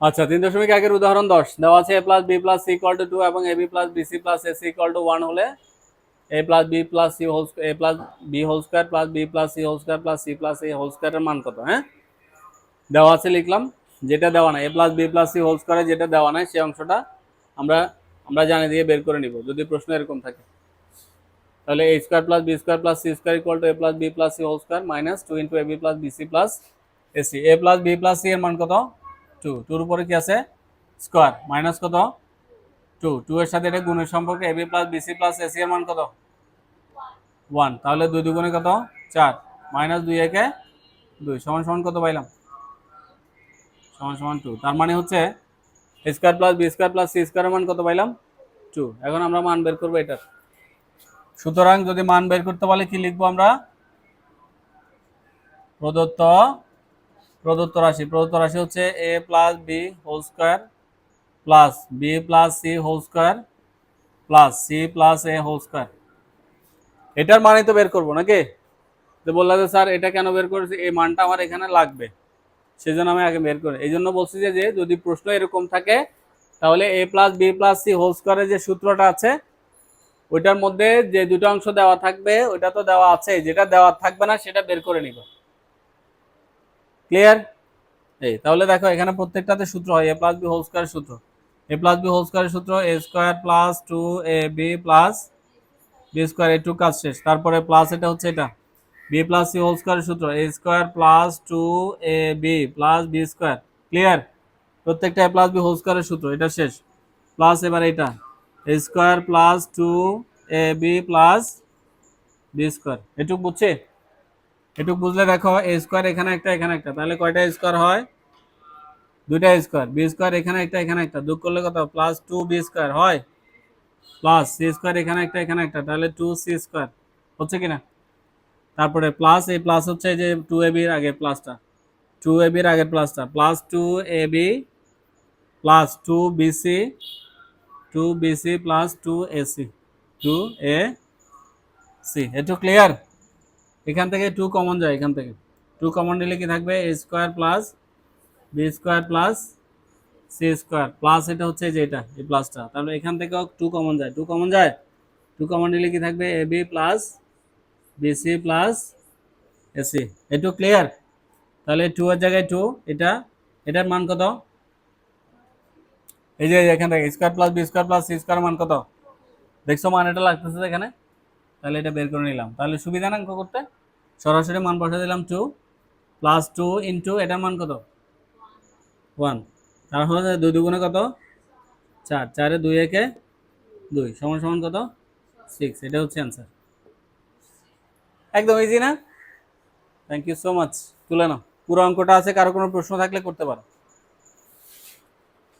আচ্ছা তিন দশমিক একের উদাহরণ দশ দেওয়া আছে A plus B plus C equal to two এবং A B plus B C plus A C equal to one হলে A plus B plus C whole A plus B whole square plus B plus C whole square plus C plus A whole স্কোয়ারের মান কত হ্যাঁ দেওয়া আছে লিখলাম যেটা দেওয়া নাই A plus B plus C whole স্কোয়ারে যেটা দেওয়া নাই সেই অংশটা আমরা আমরা জানি দিয়ে বের করে নিব যদি প্রশ্ন এরকম থাকে তাহলে A square plus B square plus C square equal to A plus B plus C whole square minus two into A B plus B C plus A C A plus B plus C এর মান কত two, টুর উপরে কি আছে? Square, minus কত? Two two এর সাথে এটা গুণের সম্পর্কে A B plus B C plus AC এর মান কত? ওয়ান, তাহলে দুই দুগুণে কত? চার, মাইনাস দুই একে দুই, সমান সমান কত পাইলাম? সমান সমান টু, তার মানে হচ্ছে square plus B square plus C স্কোয়ারের মান কত পাইলাম? টু, এখন আমরা মান বের করব এটার। সুতরাং যদি মান বের করতে পারলে কি লিখব আমরা? প্রদত্ত প্রদত্ত রাশি। প্রদত্ত রাশি হচ্ছে A plus B whole square plus B plus C whole square plus C plus A whole square এটার মানই তো বের করব নাকি? তো বললাম যে, স্যার, এটা কেন বের করেছি? এই মানটা আমার এখানে লাগবে। সেজন্য আমি আগে বের করি। এই জন্য বলছি যে যদি প্রশ্ন এরকম থাকে, তাহলে A plus B plus C whole স্কোয়ারের যে সূত্রটা আছে, ওইটার মধ্যে যে দুটো অংশ দেওয়া থাকবে, ওইটা তো দেওয়া আছে। যেটা দেওয়া থাকবে না, সেটা বের করে নিব। ক্লিয়ার এই, তাহলে দেখো এখানে প্রত্যেকটাতে সূত্র হয় এ প্লাস বি হোল স্কোয়ারের সূত্র। এ প্লাস বি হোল সূত্র A square plus two A B plus B square A two কাজ শেষ। তারপরে প্লাস এটা হচ্ছে এটা। বি প্লাস সি হোল সূত্র A square plus two A B plus B square clear প্রত্যেকটা এ প্লাস বি হোল স্কোয়ারের সূত্র, এটা শেষ। প্লাস এবার এটা A square plus two A B plus B square এটুক বুঝছে? এটুক বুঝলে দেখো, এ স্কোয়ার এখানে একটা এখানে একটা। তাহলে কয়টা স্কোয়ার হয়? দুইটা স্কোয়ার। বি স্কোয়ার এখানে একটা এখানে একটা। যোগ করলে কত? Plus two B square. হয়? প্লাস সি স্কোয়ার এখানে একটা এখানে একটা। তাহলে টু সি স্কোয়ার। হচ্ছে কিনা? তারপরে প্লাস এই প্লাস হচ্ছে যে টু। এ বির আগের প্লাসটা টু। এ বির আগের প্লাসটা plus two A B plus two BC two BC plus two AC two A C একটু ক্লিয়ার এখান থেকে টু কমন যায়, এখান থেকে। টু কমন নিলে কি থাকবে? A square plus B square plus C square plus এটা হচ্ছে যে এটা, এই প্লাসটা তাহলে এখান থেকেও টু কমন যায়। টু কমন যায়? টু কমন নিলে কি থাকবে? A B plus BC plus AC একটু ক্লিয়ার তাহলে টু এর জায়গায় টু এটা, এটার মান কত? এই যে এখান থেকে square plus B square plus C square মান কত? দেখছ মান এটা লাগতেছে এখানে? তাহলে এটা বের করে নিলাম। তাহলে সুবিধা না অঙ্ক করতে? সরাসরি মান বসে দিলাম টু প্লাস টু ইন্টু এটার মান কত? ওয়ান তাহলে দুই দুগুণে কত? চার। চারে দুই একে দুই। সমান সমান কত? সিক্স এটা হচ্ছে অ্যান্সার একদম ইজি না? থ্যাংক ইউ সো মাচ তুলে নাও। পুরো অঙ্কটা আছে, কারও কোনো প্রশ্ন থাকলে করতে পারো।